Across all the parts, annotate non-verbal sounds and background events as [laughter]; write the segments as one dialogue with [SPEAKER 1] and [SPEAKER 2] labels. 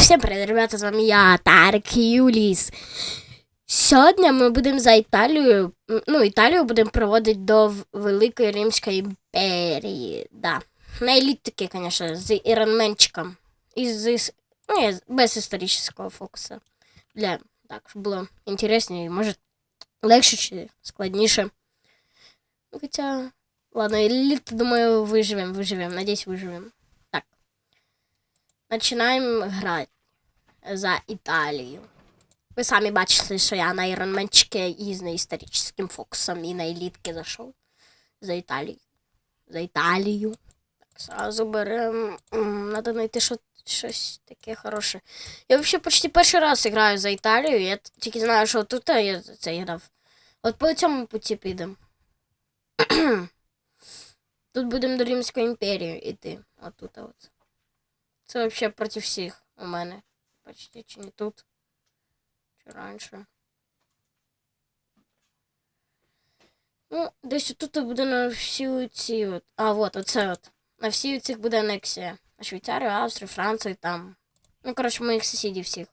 [SPEAKER 1] Всім привіт, ребята, з вами я, Тарик Юліс. Сьогодні ми будемо за Італію, ну, Італію будемо проводити до Великої Римської імперії. Да. На елітики, звісно, з іранменчиком. І з, ну, без історичного фокусу. Для, так, щоб було інтересніше, може, легше чи складніше. Ну, Хоча, ладно, еліту, думаю, виживемо, виживемо, надіюсь, виживемо. Починаємо грати за Італію. Ви самі бачите, що я на іронменчике і з історичним фокусом і на елітки зайшов. За Італію. За Італію. Так, сразу беремо. Надо знайти що, щось таке хороше. Я взагалі почти перший раз граю за Італію. Я тільки знаю, що тут я це грав. От по цьому путі підемо. [clears throat] Тут будемо до Римської імперії йти. Отут от. Це взагалі проти всіх у мене. Почти чи не тут. Чи раніше. Ну, десь тут буде на всі ці от. А, от, оце от. На всі цих буде анексія. На Швейцарію, Австрію, Францію там. Ну, коротше, моїх сусідів всіх.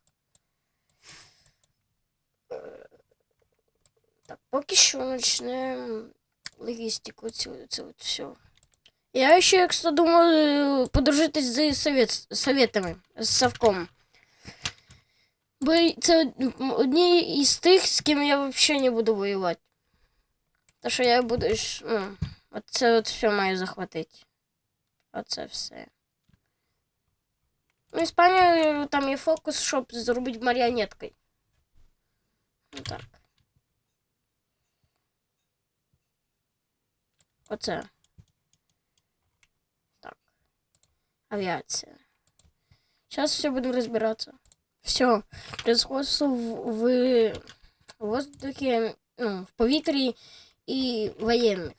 [SPEAKER 1] Так, поки що почнемо логістику цю, цю от все. Я ще, кстати, думаю, подружитись з совет, советами, з Савком. Бо це одні із тих, з ким я взагалі не буду воювати. Та що я буду. Ну, оце от все маю захватити. Оце все. Ну, Іспанія там є фокус, щоб зробити маріонеткою. Ну так. Оце. Авіація. Сейчас все будем разбираться. Все. Превосходство в, в воздухе, ну, в повітрі і воєнних.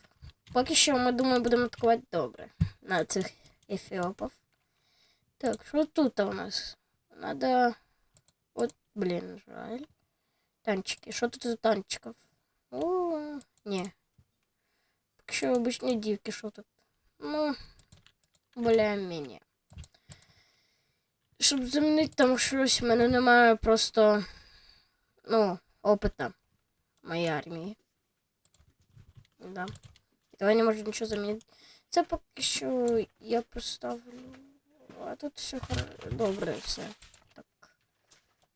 [SPEAKER 1] Поки що ми думаю, будемо атакувати добре на цих ефіопів. Так, що тут у нас? Надо. От, блін, жаль. Танчики. Що тут за танчиків? О, ні. Поки що обичні дівки, що тут? Ну, более-менее. Щоб замінити там щось, в мене немає просто. Ну, опита моєї армії. Да. Я не можу нічого замінити. Це поки що я поставлю. А тут все хор... добре, все. Так.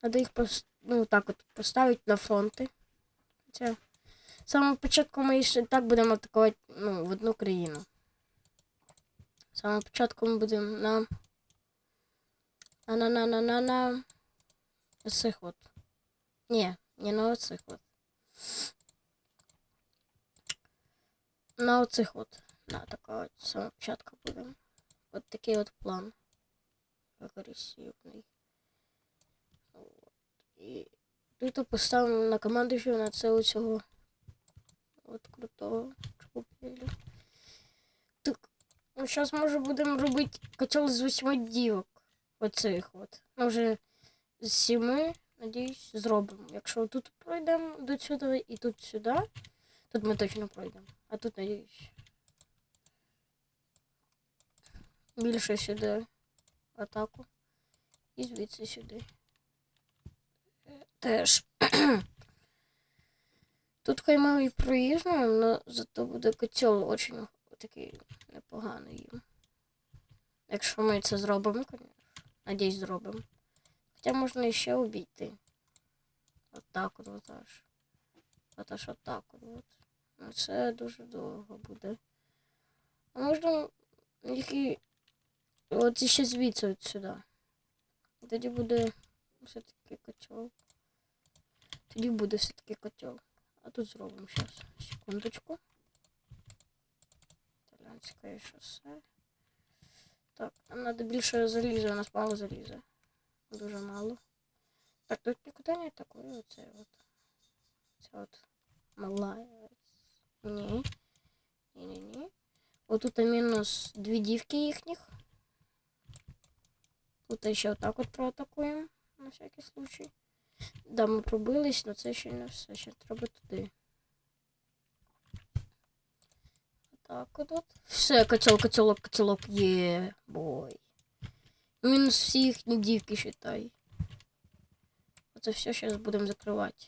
[SPEAKER 1] Надо їх пос... ну, так от поставити на фронти. Хоча з самого початку ми ще так будемо атакувати ну, в одну країну. З самого початку ми будемо на. На на на на на на цих от. Ні, не на оцих от. На оцих от. На така от з самого початку будемо. От такий от план. Агресивний. От. І тут поставимо на команду, що на це оцього от крутого чупелю. Так, ну зараз може будемо робити котел з восьми дівок. Оцих от. Ну вже з сіми, надіюсь, зробимо. Якщо тут пройдемо до сюди і тут сюди, тут ми точно пройдемо. А тут, надіюсь. Більше сюди атаку. І звідси сюди. Е, Теж. [clears throat] Тут хай ми але зато буде котел очень такий непоганий їм. Якщо ми це зробимо, звісно. Надіюсь, зробимо. Хоча можна іще обійти. От так от от аж. От аж от так от. от. Ну це дуже довго буде. А можна їх і от іще звідси от сюди. Тоді буде все-таки котел. Тоді буде все-таки котел. А тут зробимо зараз. Секундочку. Італіанське шосе. Так, нам треба більше заліза, у нас мало заліза. Дуже мало. Так, тут нікуди не атакує оце от. Це от мала. Ні. Ні-ні-ні. Отут мінус дві дівки їхніх. Тут ще отак от проатакуємо, на всякий случай. Да, ми пробились, але це ще не все. Ще треба туди. Так от от. Все, котелок, котелок, котелок є. Бой. Мінус всі їхні дівки, считай. Оце все зараз будемо закривати.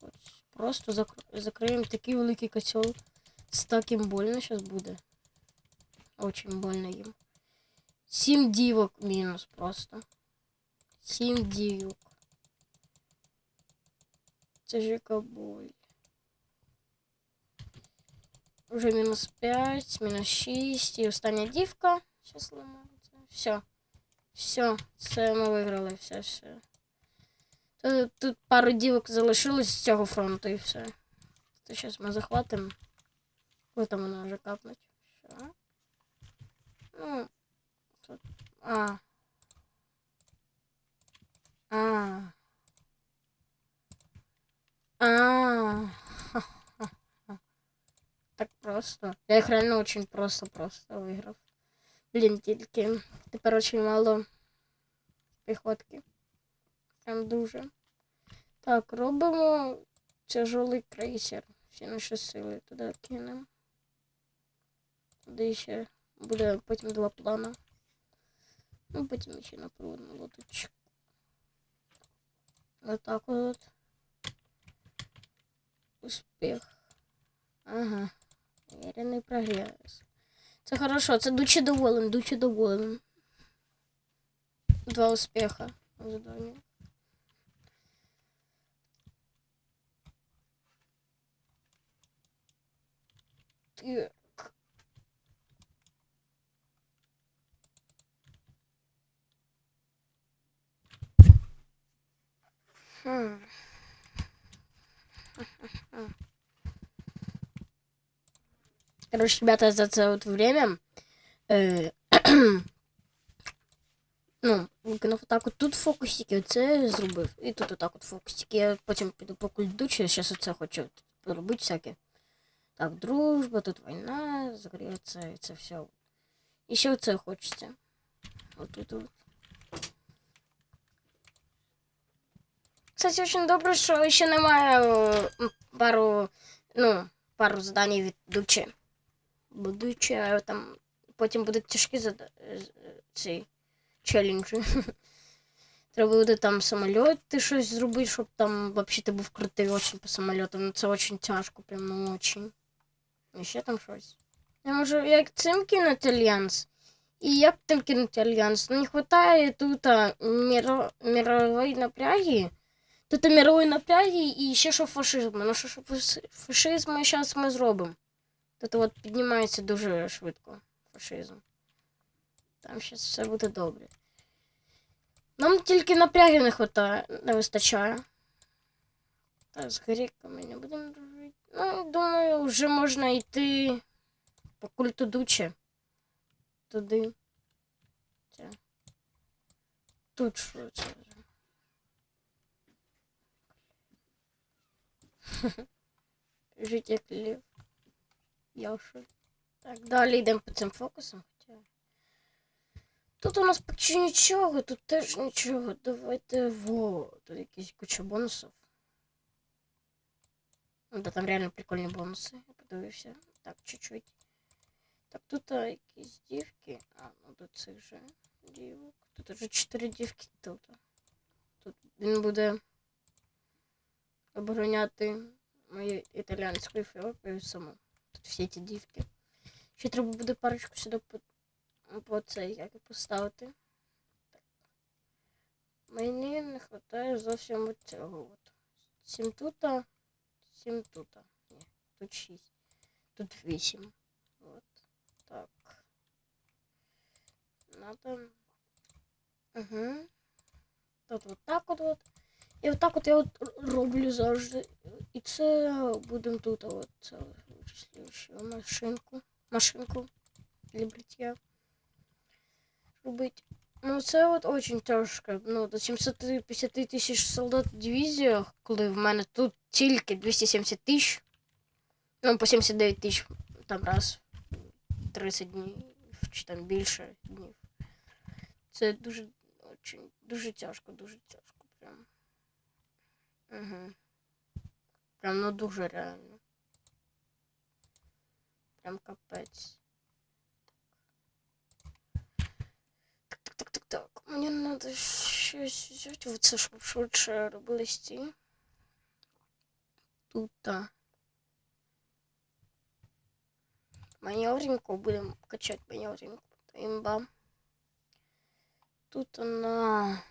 [SPEAKER 1] От, просто зак- закриємо такий великий котел. З таким больно зараз буде. Очень больно їм. Сім дівок мінус просто. Сім дівок. Це ж яка боль. Уже мінус 5, мінус 6 і остання дівка. Зараз ламається. Все. Все, це ми виграли, все, все. Тут, тут пару дівок залишилось з цього фронту і все. То зараз ми захватимо. Коли там воно вже капнуть. Все. Ну. Тут. А. А. А. Просто. Я їх реально очень просто-просто виграв. Блін, тільки тепер очень мало піхотки. Прям дуже. Так, робимо тяжелий крейсер. Всі наші сили туди кинемо. Туди ще буде потім два плана. Ну, потім ще на проводну лодочку. Отак от. Успіх. Ага. Уверенный прогресс. Це хорошо, це дуче доволен, дуче доволен. Два успіха в заданні. Так. Хм. Короче, ребята, за це от время е, [clears throat] ну, викинув отак от тут фокусики, оце зробив. І тут отак от фокусики. Я потім піду по культурі, я зараз оце хочу робити всяке. Так, дружба, тут війна, загоріться, і це все. І ще оце хочеться. Отут от. Кстати, очень добре, що ще немає е, м, пару, ну, пару задань від Дучі. Е, там потім будуть тяжкі зада... е, е, ці челенджі. [laughs] Треба буде там самольоти щось зробити, щоб там взагалі ти був крутий очень по самольотам. Ну це очень тяжко, прям ну очень. І ще там щось. Я можу як цим кинути альянс. І як тим кинути альянс? Ну, не вистачає тут міро... мирової напряги. Тут мирової напряги і ще що фашизму. Ну що ж фаши- фашизм зараз ми зробимо. Тут от піднімається дуже швидко фашизм. Там зараз все буде добре. Нам тільки напряги не хватає, не вистачає. Так, з греками не будемо дружити. Ну, думаю, вже можна йти по культу Дуче. Туди. Це. Тут що це? [laughs] Жить як лев. Яша. Так, далі йдемо по цим фокусам. Тут у нас почти нічого, тут теж нічого. Давайте во. Тут якісь куча бонусів. Ну, да, там реально прикольні бонуси. Я подивився. Так, чуть-чуть. Так, тут а, якісь дівки. А, ну до цих же дівок. Тут уже 4 дівки тут. Тут він буде обороняти мою італійську Ефіопію саму. Тут всі ці дівки. Ще треба буде парочку сюди по, по цей, як поставити. Мені не вистачає зовсім цього. От. Сім тут, сім тут. Ні, тут шість. Тут вісім. От. Так. Надо. Угу. Тут от так от. от. І отак от я от роблю завжди. І це будемо тут от це машинку. Машинку для бриття. Робити. Ну це от очень тяжко. Ну, до 750 тисяч солдат в дивізіях, коли в мене тут тільки 270 тисяч. Ну, по 79 тисяч там раз 30 днів, чи там більше днів. Це дуже, очень, дуже тяжко, дуже тяжко. Угу. Прям ну дуже реально. Прям капець. Так, так, так, так, так. Мені треба щось взяти. Оце щоб швидше робили ці. Тут. -та. Маневреньку будем качать маневреньку. Имба. Тут она...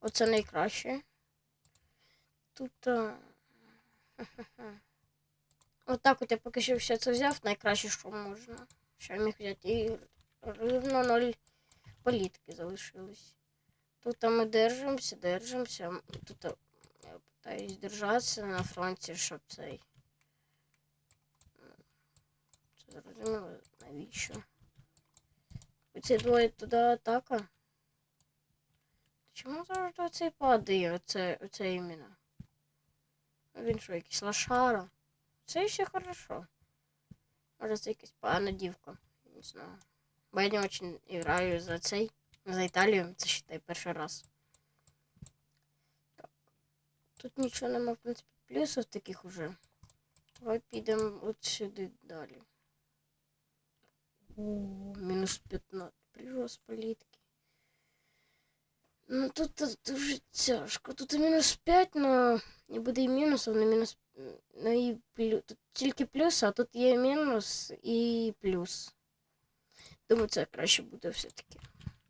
[SPEAKER 1] Оце найкраще. Тут. а, [laughs] Отак от я поки що все це взяв, найкраще, що можна. Я міг взяти. І рівно ноль політки залишилось. Тут ми держимося, держимося. Тут я питаюсь держатися на фронті, щоб цей. Це зрозуміло, навіщо? Оці двоє туди атака. Чому завжди оцей падає? Оце, оце іменно. Він що, якийсь лошара? Це ще хорошо. Може це якась погана дівка. Не знаю. Бо я не очень граю за цей. За Італію. Це считай перший раз. Так. Тут нічого нема, в принципі, плюсів таких уже. Давай підемо от сюди далі. О, мінус 15. Прирост політки. Ну тут дуже тяжко. Тут і мінус 5, но не буде і мінусів, на мінус. Ну і плюс. Тут тільки плюс, а тут є мінус і плюс. Думаю, це краще буде все-таки.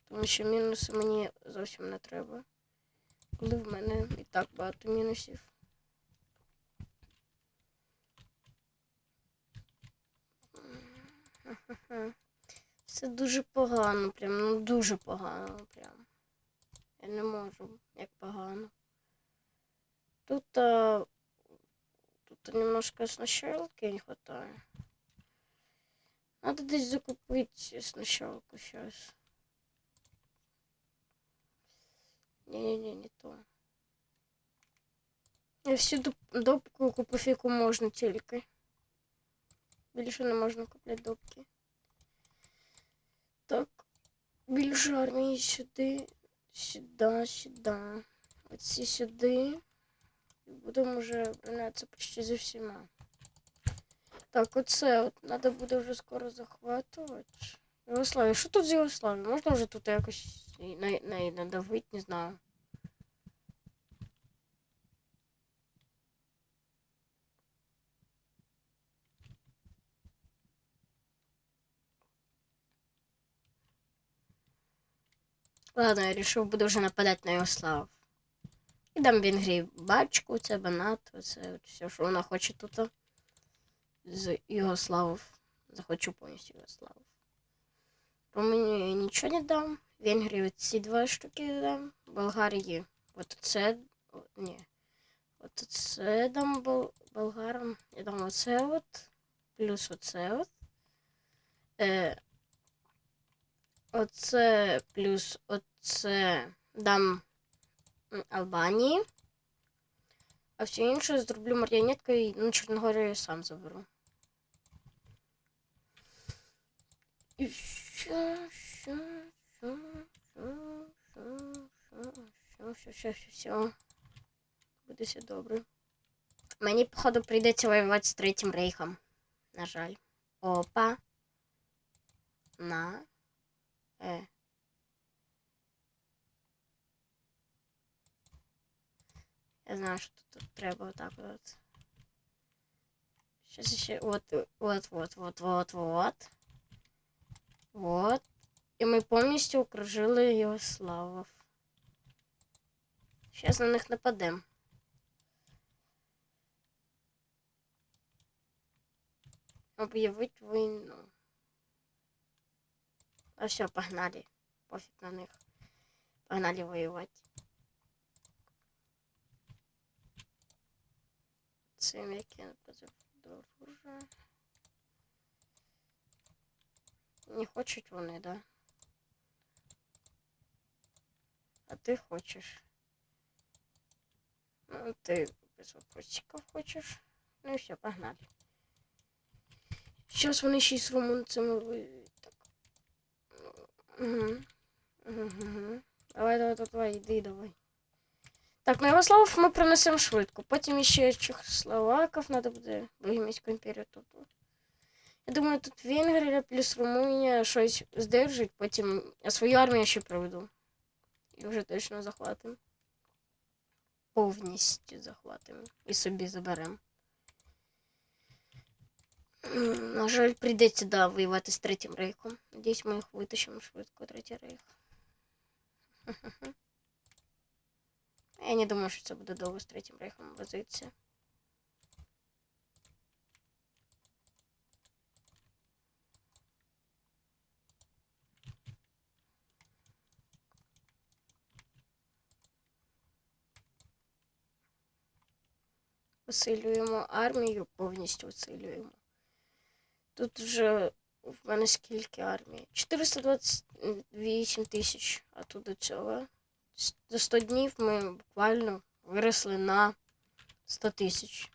[SPEAKER 1] Тому що мінуси мені зовсім не треба. Коли в мене і так багато мінусів. Це дуже погано, прям, ну дуже погано, прям. Я не можу, як погано. Тут, а, тут немножко сначалки не хватает. Надо десь закупить сначалку сейчас. Не-не-не, не то. Я всю допку купив, можна тільки. Більше не можна купляти допки. Так. Більше армії сюди. Сюди, сюди. Оці сюди. І будемо вже оборонятися почти за всіма. Так, оце от треба буде вже скоро захватувати. Єгославія. Що тут з Єгославією? Можна вже тут якось на, на, надавити, не знаю. Ладно, я вирішив, буду вже нападати на Єгослав. І дам Венгрії бачку, це банат, це все, що вона хоче тут. З Югославов. Захочу повністю Югославов. Румунії я нічого не дам. Венгрії ці два штуки дам. Болгарії. От це. Ні. От це дам бол, болгарам. Я дам оце от. Плюс оце от. Е, оце плюс оце дам Албанії. А все інше зроблю маріонеткою і на Чорногорію сам заберу. І все, все, все, все, все, все, все, все, все. Буде все добре. Мені, походу, прийдеться воювати з Третім Рейхом. На жаль. Опа. На. Е. Я знаю, що тут треба отак от. Щось ще. От, от, от, от, от, от. От. І ми повністю окружили його славу. Зараз на них нападем. Об'явить війну. А все, погнали. Пофіг на них. Погнали воювати. Цим як я позив до. Не хочуть вони, да? А ти хочеш. Ну, ти без вопросиків хочеш. Ну і все, погнали. Зараз вони ще й з румунцями. Угу. Давай, давай, давай, йди, давай. Так, на Ярославов ми принесемо швидко. Потім ще Чехословаків треба буде Богемську імперію тут. Я думаю, тут Венгрія плюс Румунія щось здержить, потім я свою армію ще проведу. І вже точно захватимо. Повністю захватимо. І собі заберемо. М, На жаль, прийдеться да, воювати з третім рейхом. Надіюсь, ми їх витащимо швидко, третій рейх. [laughs] Я не думаю, що це буде довго з третім рейхом возитися. Посилюємо армію, повністю усилюємо. Тут вже в мене скільки армії? 428 тисяч. А тут до цього. За 100 днів ми буквально виросли на 100 тисяч.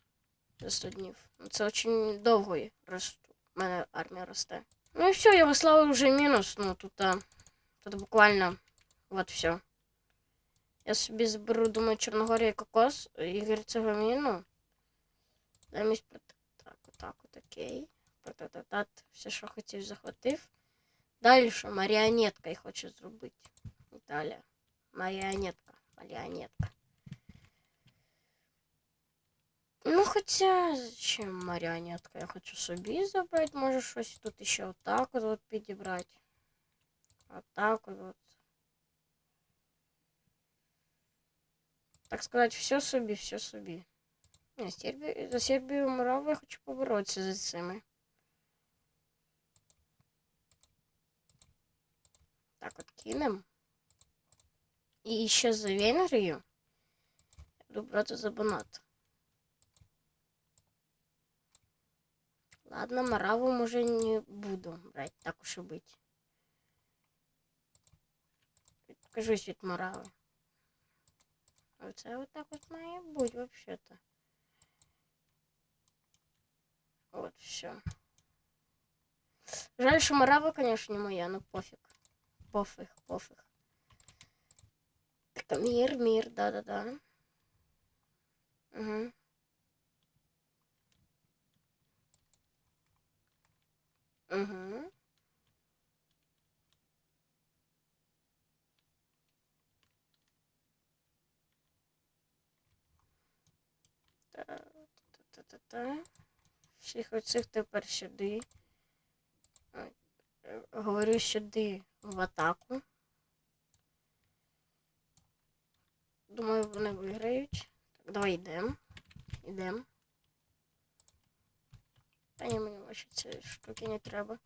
[SPEAKER 1] За 100 днів. Ну, Це дуже довго рос- в мене армія росте. Ну і все, Ярослава вже мінус. Ну тут, а, тут буквально от все. Я собі зберу, думаю, Чорногорія і Кокос і Герцеговіну. Замість так, отак, от окей. Протататат, все, що хотів, захватив. Далі що, маріонетка я хочу зробити. Італія. Маріонетка. Маріонетка. Ну, хоча, зачем маріонетка? Я хочу собі забрати, може щось тут ще отак от, от підібрати. Отак от, от. Так сказати, все собі, все собі. Ні, Сербію, за Сербію Мораву я хочу поборотися за цими. Так от кинем. І ще за Венгрію. Я буду брати за Бонат. Ладно, Мораву може не буду брати, так уж і бить. Відкажусь від Морави. Оце отак от має бути вообще-то. Вот, все. Жаль, що Морава, конечно, не моя, но пофиг. Пофиг, пофиг. Так, мир, мир, да-да-да. Угу. Угу. Та-та-та-та. Всіх оцих тепер сюди. Говорю сюди в атаку. Думаю, вони виграють. Так, давай йдемо. Йдемо. Та ні, мені ваші ці штуки не треба.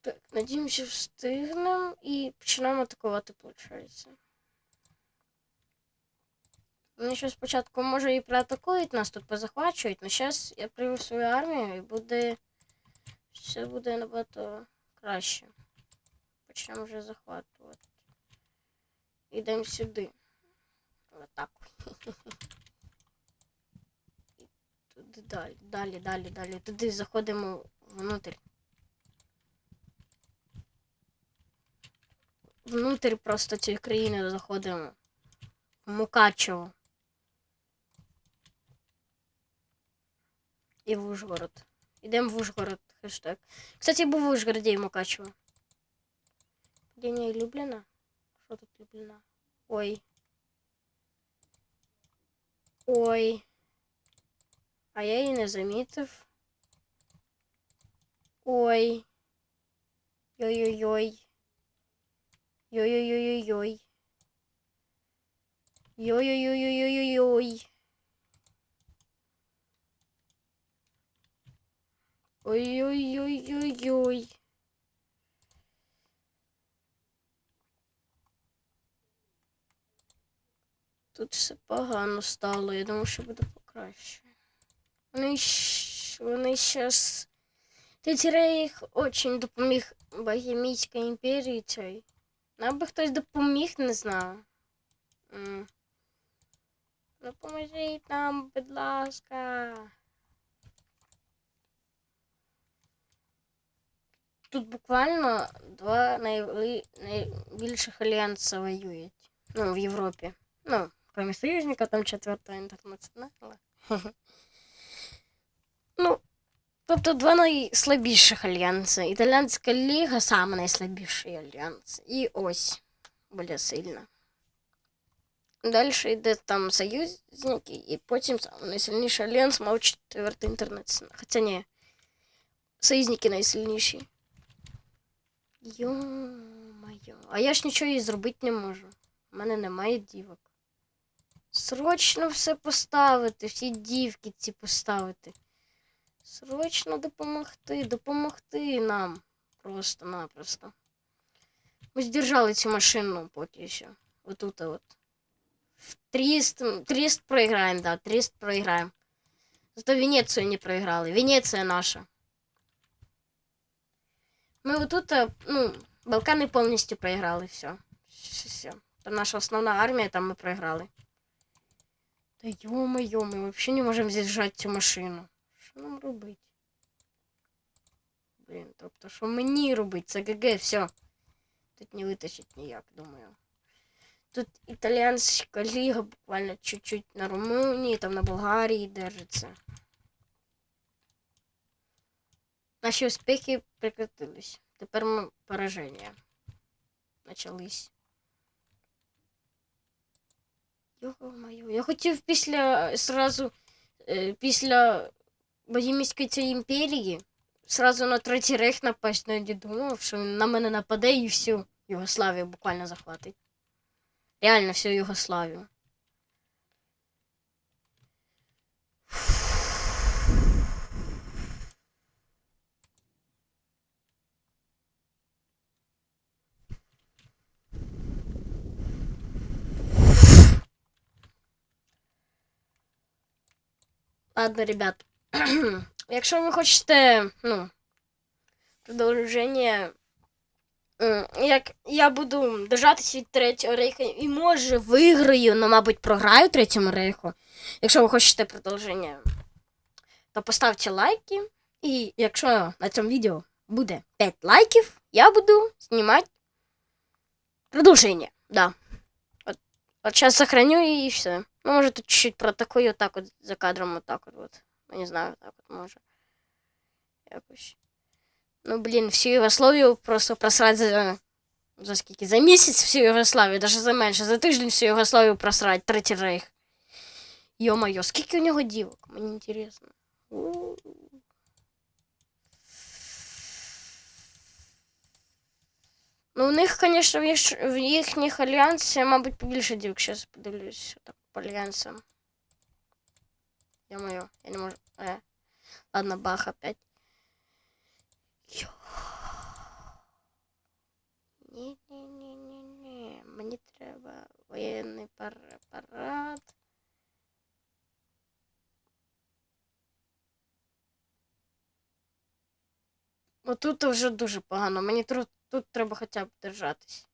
[SPEAKER 1] Так, надіємося, встигнемо і починаємо атакувати, виходить. Вони ще спочатку, може, і проатакують нас тут позахвачують, але зараз я привів свою армію і буде. Все буде набагато краще. Почнемо вже захватувати. Йдемо сюди. В атаку. І Туди далі, далі, далі, далі. Туди заходимо внутрь. Внутрь просто цієї країни заходимо. В Мукачево. І в Ужгород. Ідемо в Ужгород, хештег. Кстати, був в Ужгороді і Мукачево. Падіння Любліна? Що тут Любліна? Ой. Ой. А я її не замітив. Ой. Йой-йой-йой. Йой-йой-йой-йой. Йой-йой-йой-йой-йой. Ой-ой-ой-ой-ой. Тут все погано стало, я думаю, що буде покраще. Вони, вони щас. Третій рейх очень допоміг Богемійській імперії цій. Нам би хтось допоміг, не знаю. М. Допоможіть нам, будь ласка. Тут буквально два найвели... найбільших альянса воюють. Ну, в Європі. Ну, кроме союзника, там четвертого інтернаціонала. [laughs] Ну, Тобто два найслабіших альянси. Італійська ліга саме найслабіший альянс. І ось більш сильна. Далі йде там союзники, і потім саме найсильніший альянс мав четвертий інтернет. Хоча ні. Союзники найсильніші. Йо-моє. А я ж нічого і зробити не можу. У мене немає дівок. Срочно все поставити, всі дівки ці поставити. Срочно допомогти, допомогти нам. Просто-напросто. Ми здержали цю машину поки що. Отут от. Тріст, Тріст проіграємо, да, Тріст проіграємо. Зато Венецію не проіграли. Венеція наша. Ми отут, е, ну, Балкани повністю проіграли, все. Все, все. Там наша основна армія, там ми проіграли. Та йо-моє, ми взагалі не можемо з'їжджати цю машину. Що нам робити? Блін, тобто, що мені робити? Це ГГ, все. Тут не витащить ніяк, думаю. Тут італійська ліга буквально чуть-чуть на Румунії, там на Болгарії держиться. Наші успіхи прекратились. Тепер ми пораження. Начались. Йо-моє, я хотів після сразу е, після Богемської цієї імперії сразу на третій рейх напасть, але я не думав, що він на мене нападе і всю Югославію буквально захватить. Реально всю Югославію. Ладно, ребят. Якщо ви хочете, ну, продовження, як я буду держатись від третього рейху і може виграю, але, мабуть, програю третьому рейху. Якщо ви хочете продовження, то поставте лайки. І якщо на цьому відео буде 5 лайків, я буду знімати продовження. Да. От, от зараз сохраню і все. Ну, може, тут чуть-чуть про такой вот так вот за кадром вот так вот. вот. Ну, не знаю, так от може. Якось. Ну, блін, всю Югославію просто просрать за. За скільки? За місяць всю Югославію, навіть за менше, за тиждень всю Югославію просрать, третій рейх. Йо-моє, скільки у нього дівок? Мені інтересно. У. Ну, у них, конечно, в, їх, в їхніх альянсі, мабуть, побільше дівок. Зараз подивлюсь так по альянсам. Ё-моё, я не можу. Э. Ладно, бах опять. Йо. Ні-ні-ні-ні-ні. Мені треба воєнний препарат. Отут вже дуже погано. Мені тут, тут треба хоча б держатись.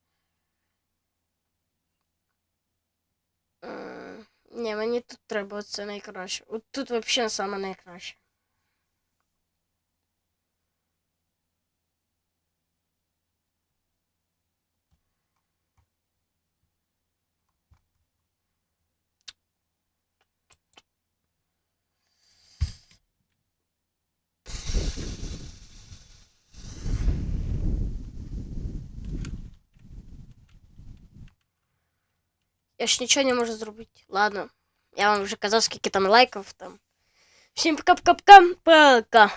[SPEAKER 1] ні, мені тут треба це найкраще. От тут взагалі саме найкраще. Я ж нічого не можу зробити. Ладно. Я вам вже казав, скільки там лайків там. Всім пока-пока-пока. Пока.